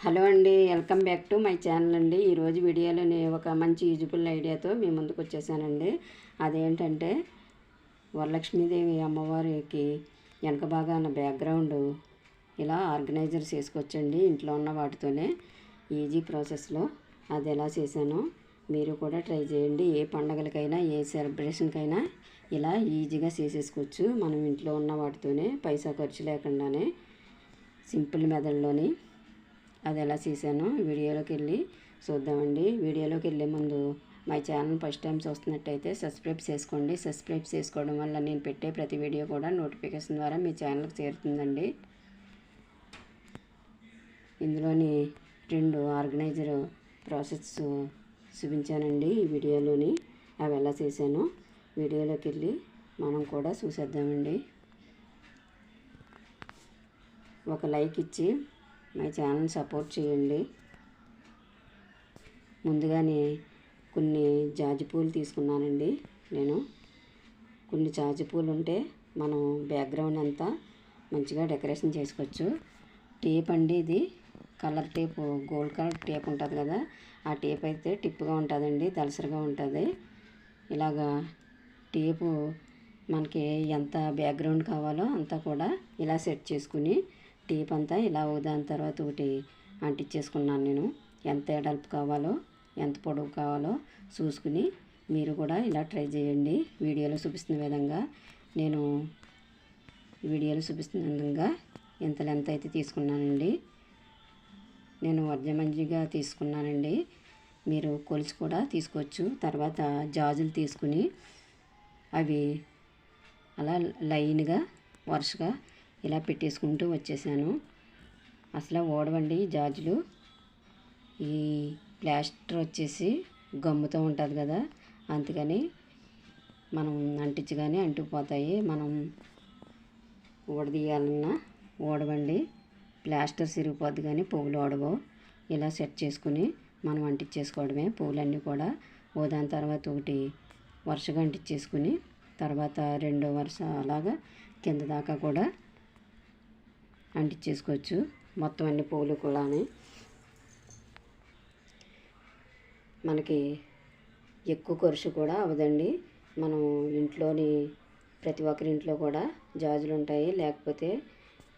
Hello అండి welcome back to my channel అండి. ఈరోజు వీడియోలో నేను ఒక మంచి యూజ్ఫుల్ ఐడియాతో మీ ముందుకు వచ్చేసానండి. అదేంటంటే వరలక్ష్మీదేవి అమ్మవారికి వెనక భాగాన బ్యాక్గ్రౌండ్ ఇలా ఆర్గనైజర్ చేసుకొచ్చండి ఇంట్లో ఉన్న వాటితోనే. ఈజీ ప్రాసెస్లో అది ఎలా చేశానో మీరు కూడా ట్రై చేయండి. ఏ పండగలకైనా ఏ సెలబ్రేషన్కైనా ఇలా ఈజీగా చేసేసుకోవచ్చు. మనం ఇంట్లో ఉన్న వాటితోనే పైసా ఖర్చు లేకుండానే సింపుల్ మెథడ్లోని అది ఎలా చేశానో వీడియోలోకి వెళ్ళి చూద్దామండి. వీడియోలోకి వెళ్ళే ముందు మా ఛానల్ ఫస్ట్ టైం చూస్తున్నట్టయితే సబ్స్క్రైబ్ చేసుకోండి. సబ్స్క్రైబ్ చేసుకోవడం వల్ల నేను పెట్టే ప్రతి వీడియో కూడా నోటిఫికేషన్ ద్వారా మీ ఛానల్కి చేరుతుందండి. ఇందులోని రెండు ఆర్గనైజర్ ప్రాసెస్ చూపించానండి ఈ వీడియోలోని. అవి ఎలా చేశానో వీడియోలోకి వెళ్ళి మనం కూడా చూసేద్దామండి. ఒక లైక్ ఇచ్చి మై ఛానల్ సపోర్ట్ చేయండి. ముందుగానే కొన్ని జాజి పూలు తీసుకున్నానండి నేను. కొన్ని జాజి పూలు ఉంటే మనం బ్యాక్గ్రౌండ్ అంతా మంచిగా డెకరేషన్ చేసుకోవచ్చు. టేప్ అండి ఇది. Colour tape gold colour tape ఉంటుంది కదా ఆ టేప్ అయితే టిప్గా ఉంటుందండి దలసరిగా ఉంటుంది. ఇలాగా టేపు మనకి ఎంత బ్యాక్గ్రౌండ్ కావాలో అంతా కూడా ఇలా సెట్ చేసుకుని టేప్ అంతా ఇలా దాని తర్వాత ఒకటి అంటించేసుకున్నాను నేను. ఎంత ఎడల్పు కావాలో ఎంత పొడవు కావాలో చూసుకుని మీరు కూడా ఇలా ట్రై చేయండి. వీడియోలో చూపిస్తున్న విధంగా నేను వీడియోలో చూపిస్తున్న విధంగా ఎంత లెంత్ అయితే తీసుకున్నానండి. నేను వర్జమంజిగా తీసుకున్నానండి. మీరు కొలుసు కూడా తీసుకోవచ్చు. తర్వాత జాజులు తీసుకుని అవి అలా లైన్గా వరుసగా ఇలా పెట్టేసుకుంటూ వచ్చేసాను. అసలు ఓడవండి జాజులు. ఈ ప్లాస్టర్ వచ్చేసి గమ్ముతో ఉంటుంది కదా అందుకని మనం అంటించగానే అంటుకుపోతాయి. మనం ఊడదీయాలన్నా ఓడవండి. ప్లాస్టర్ సిరిగిపోద్ది కానీ పువ్వులు ఓడవు ఇలా సెట్ చేసుకుని మనం అంటించేసుకోవడమే. పువ్వులన్నీ కూడా ఓ దాని తర్వాత ఒకటి వరుసగా అంటించేసుకుని తర్వాత రెండో వరుస అలాగా కింద దాకా కూడా అంటించేసుకోవచ్చు. మొత్తం అన్ని పూలు కూడానే. మనకి ఎక్కువ ఖర్చు కూడా అవదండి మనం ఇంట్లోని ప్రతి ఒక్కరి ఇంట్లో కూడా జాజులు ఉంటాయి. లేకపోతే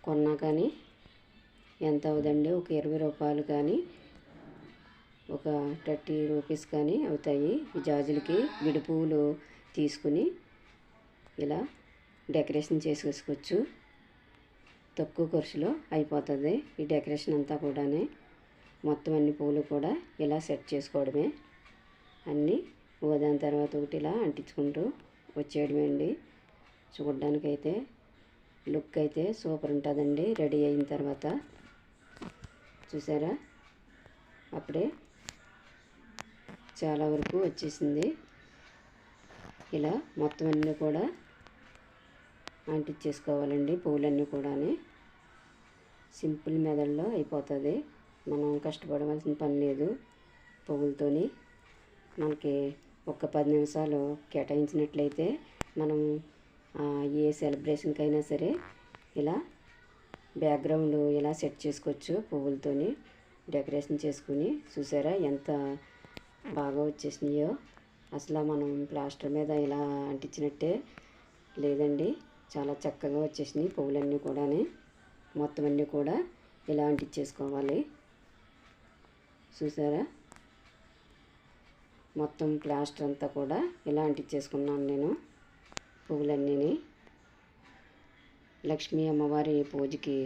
కొన్నా కానీ ఎంత అవదండి ఒక ఇరవై రూపాయలు కానీ ఒక థర్టీ రూపీస్ కానీ అవుతాయి ఈ జాజులకి. విడి పువ్వులు తీసుకుని ఇలా డెకరేషన్ చేసేసుకోవచ్చు. తక్కువ ఖర్చులో అయిపోతుంది. ఈ డెకరేషన్ అంతా కూడా మొత్తం అన్ని పూలు కూడా ఇలా సెట్ చేసుకోవడమే. అన్నీ దాని తర్వాత ఒకటి ఇలా అంటించుకుంటూ వచ్చేయడమే అండి. చూడడానికైతే లుక్ అయితే సూపర్ ఉంటుందండి. రెడీ అయిన తర్వాత చూసారా? అప్పుడే చాలా వరకు వచ్చేసింది. ఇలా మొత్తం అన్నీ కూడా అంటించేసుకోవాలండి పూలన్నీ కూడా సింపుల్ మెథడ్లో అయిపోతుంది. మనం కష్టపడవలసిన పని లేదు పువ్వులతోని. మనకి ఒక పది నిమిషాలు కేటాయించినట్లయితే మనం ఏ సెలబ్రేషన్కైనా సరే ఇలా బ్యాక్గ్రౌండ్ ఇలా సెట్ చేసుకోవచ్చు పువ్వులతోని. డెకరేషన్ చేసుకుని చూసారా ఎంత బాగా వచ్చేసినాయో. అసలు మనం ప్లాస్టర్ మీద ఇలా అంటించినట్టే లేదండి. చాలా చక్కగా వచ్చేసినాయి పువ్వులన్నీ కూడా మొత్తం అన్నీ కూడా ఇలా అంటించేసుకోవాలి చూసారా? మొత్తం ప్లాస్టర్ అంతా కూడా ఇలా అంటించేసుకున్నాను నేను పువ్వులన్నీని. లక్ష్మీ అమ్మవారి పూజకి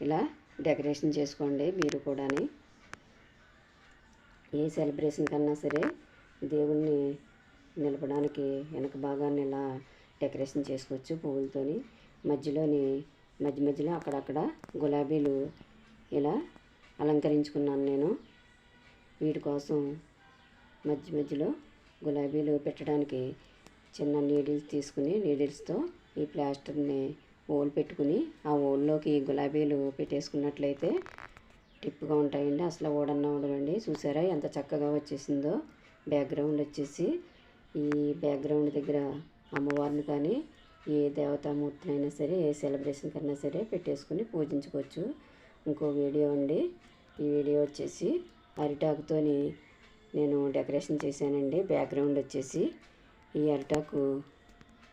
ఇలా డెకరేషన్ చేసుకోండి మీరు కూడా ఏ సెలబ్రేషన్ కన్నా సరే దేవుణ్ణి నిలపడానికి వెనక భాగాన్ని ఇలా డెకరేషన్ చేసుకోవచ్చు పువ్వులతోని. మధ్యలోని మధ్య మధ్యలో అక్కడక్కడ గులాబీలు ఇలా అలంకరించుకున్నాను నేను. వీటి కోసం మధ్య మధ్యలో గులాబీలు పెట్టడానికి చిన్న నీడిల్స్ తీసుకుని నీడిల్స్తో ఈ ప్లాస్టర్ని ఓల్ పెట్టుకుని ఆ ఓల్లోకి గులాబీలు పెట్టేసుకున్నట్లయితే టిప్గా ఉంటాయండి. అసలు ఓడన్నా ఉండవండి. చూసారా ఎంత చక్కగా వచ్చేసిందో? బ్యాక్గ్రౌండ్ వచ్చేసి ఈ బ్యాక్గ్రౌండ్ దగ్గర అమ్మవారిని కానీ ఏ దేవతామూర్తినైనా సరే ఏ సెలబ్రేషన్ కన్నా సరే పెట్టేసుకుని పూజించుకోవచ్చు. ఇంకో వీడియో అండి. ఈ వీడియో వచ్చేసి అరిటాకుతోని నేను డెకరేషన్ చేశానండి. బ్యాక్గ్రౌండ్ వచ్చేసి ఈ అరిటాకు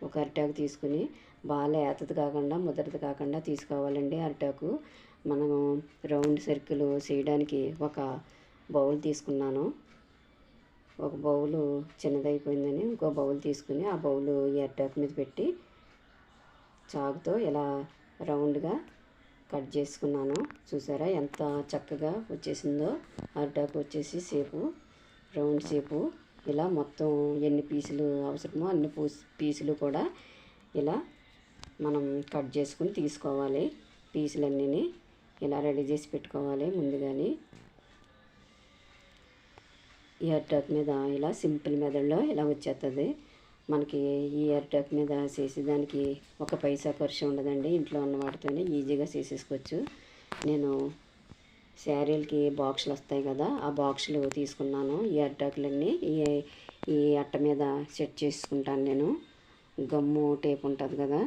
ఒక అరిటాకు తీసుకుని బాగా ఏతది కాకుండా ముదరది కాకుండా తీసుకోవాలండి అరిటాకు. మనము రౌండ్ సర్కిల్ చేయడానికి ఒక బౌల్ తీసుకున్నాను. ఒక బౌలు చిన్నదైపోయిందని ఇంకో బౌల్ తీసుకుని ఆ బౌలు ఈ అరిటాకు మీద పెట్టి చాకుతో ఇలా రౌండ్గా కట్ చేసుకున్నాను చూసారా? ఎంత చక్కగా వచ్చేసిందో. అరిటాకు వచ్చేసి సేపు రౌండ్ షేపు ఇలా మొత్తం ఎన్ని పీసులు అవసరమో అన్ని పీసులు కూడా ఇలా మనం కట్ చేసుకుని తీసుకోవాలి. పీసులన్నీ ఇలా రెడీ చేసి పెట్టుకోవాలి ముందుగానే. ఈ అరిటాకు మీద ఇలా సింపుల్ మెదడులో ఇలా వచ్చేస్తుంది మనకి ఈ అరిటాకు మీద చేసేదానికి ఒక పైసా ఖర్చు ఉండదండి. ఇంట్లో ఉన్న వాటితోనే ఈజీగా చేసేసుకోవచ్చు. నేను శారీలకి బాక్సులు వస్తాయి కదా ఆ బాక్సులు తీసుకున్నాను. ఈ అరిటాకులన్నీ ఈ ఈ అట్ట మీద సెట్ చేసుకుంటాను నేను. గమ్ము టేప్ ఉంటుంది కదా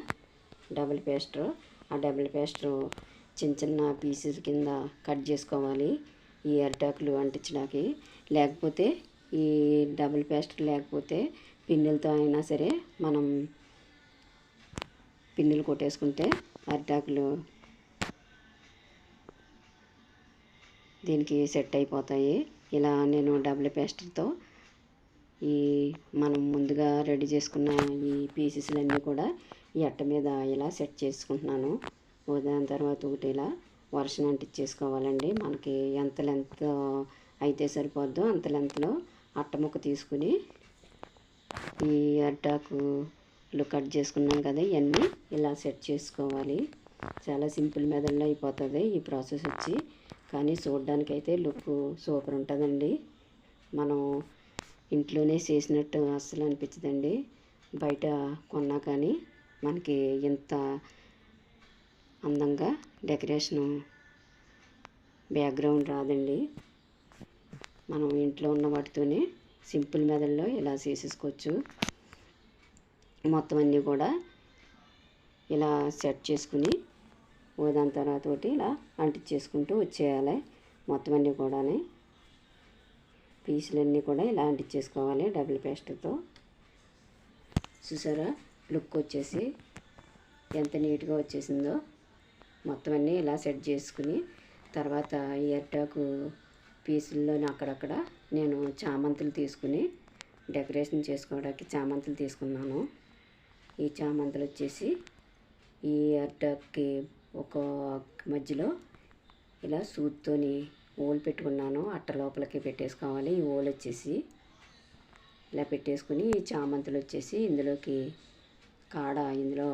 డబుల్ పేస్టర్ ఆ డబుల్ పేస్టర్ చిన్న చిన్న పీసెస్ కింద కట్ చేసుకోవాలి ఈ అరిటాకులు అంటించడానికి. లేకపోతే ఈ డబుల్ పేస్టర్ లేకపోతే పిన్నులతో అయినా సరే మనం పిన్నులు కొట్టేసుకుంటే అరిటాకులు దీనికి సెట్ అయిపోతాయి. ఇలా నేను డబుల్ పేస్టర్తో ఈ మనం ముందుగా రెడీ చేసుకున్న ఈ పీసెస్లన్నీ కూడా ఈ అట్ట మీద ఇలా సెట్ చేసుకుంటున్నాను. దాని తర్వాత ఒకటి ఇలా వర్షం అంటించేసుకోవాలండి. మనకి ఎంత లెంత్ అయితే సరిపోద్దో అంత లెంత్లో అట్ట ముక్క తీసుకుని ఈ అడ్డాకులు కట్ చేసుకున్నాం కదా ఇవన్నీ ఇలా సెట్ చేసుకోవాలి. చాలా సింపుల్ మెథడ్లో అయిపోతుంది ఈ ప్రాసెస్ వచ్చి. కానీ చూడడానికి అయితే లుక్ సూపర్ ఉంటుందండి. మనం ఇంట్లోనే చేసినట్టు అస్సలు అనిపించదండి. బయట కొన్నా కానీ మనకి ఇంత అందంగా డెకరేషను బ్యాక్గ్రౌండ్ రాదండి. మనం ఇంట్లో ఉన్న వాటితోనే సింపుల్ మెథడ్లో ఇలా చేసేసుకోవచ్చు. మొత్తం అన్నీ కూడా ఇలా సెట్ చేసుకుని ఓ దాని తర్వాత ఒకటి ఇలా అంటించేసుకుంటూ వచ్చేయాలి. మొత్తం అన్నీ కూడా పీసులన్నీ కూడా ఇలా అంటించేసుకోవాలి డబుల్ పేస్ట్తో. చూసారా? లుక్ వచ్చేసి ఎంత నీట్గా వచ్చేసిందో. మొత్తం అన్నీ ఇలా సెట్ చేసుకుని తర్వాత ఈ అరిటాకు పీసుల్లోని అక్కడక్కడ నేను చామంతులు తీసుకుని డెకరేషన్ చేసుకోవడానికి చామంతులు తీసుకున్నాను. ఈ చామంతులు వచ్చేసి ఈ అడ్డకి ఒక మధ్యలో ఇలా సూత్తోని ఓలు పెట్టుకున్నాను. అట్ట లోపలికి పెట్టేసుకోవాలి. ఈ ఓలు వచ్చేసి ఇలా పెట్టేసుకుని ఈ చామంతులు వచ్చేసి ఇందులోకి కాడ ఇందులో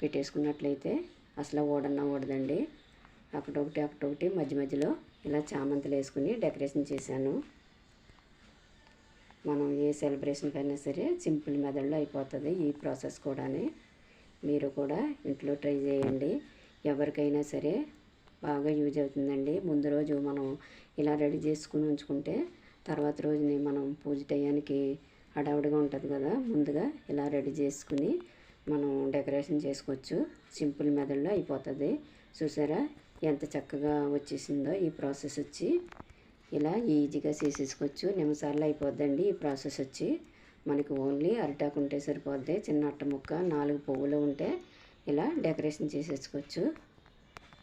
పెట్టేసుకున్నట్లయితే అసలు ఓడన్నా ఓడదండి అక్కడొకటి అక్కడొకటి మధ్య మధ్యలో ఇలా చామంతులు వేసుకుని డెకరేషన్ చేశాను. మనం ఏ సెలబ్రేషన్కి అయినా సరే సింపుల్ మెథడ్లో అయిపోతుంది ఈ ప్రాసెస్ కూడా మీరు కూడా ఇంట్లో ట్రై చేయండి. ఎవరికైనా సరే బాగా యూజ్ అవుతుందండి. ముందు రోజు మనం ఇలా రెడీ చేసుకుని ఉంచుకుంటే తర్వాత రోజుని మనం పూజ టయానికి హడావుడిగా ఉంటుంది కదా ముందుగా ఇలా రెడీ చేసుకుని మనం డెకరేషన్ చేసుకోవచ్చు. సింపుల్ మెథడ్లో అయిపోతుంది. చూసారా? ఎంత చక్కగా వచ్చేసిందో ఈ ప్రాసెస్ వచ్చి. ఇలా ఈజీగా చేసేసుకోవచ్చు. నిమిషాల్లో అయిపోద్దండి. ఈ ప్రాసెస్ వచ్చి మనకి ఓన్లీ అరిటాకు ఉంటే సరిపోద్ది. చిన్న అట్ట ముక్క నాలుగు పువ్వులు ఉంటే ఇలా డెకరేషన్ చేసేసుకోవచ్చు.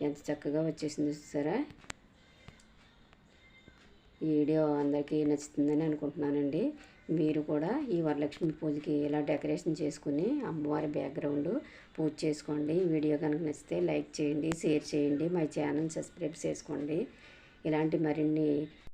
ఎంత చక్కగా వచ్చేసింది చూసారా? ఈ వీడియో అందరికీ నచ్చుతుందని అనుకుంటున్నానండి. మీరు కూడా ఈ వరలక్ష్మి పూజకి ఇలా డెకరేషన్ చేసుకుని అమ్మవారి బ్యాక్గ్రౌండ్ పూజ చేసుకోండి. వీడియో కనుక నచ్చితే లైక్ చేయండి షేర్ చేయండి. మా ఛానల్ సబ్స్క్రైబ్ చేసుకోండి. ఇలాంటి మరిన్ని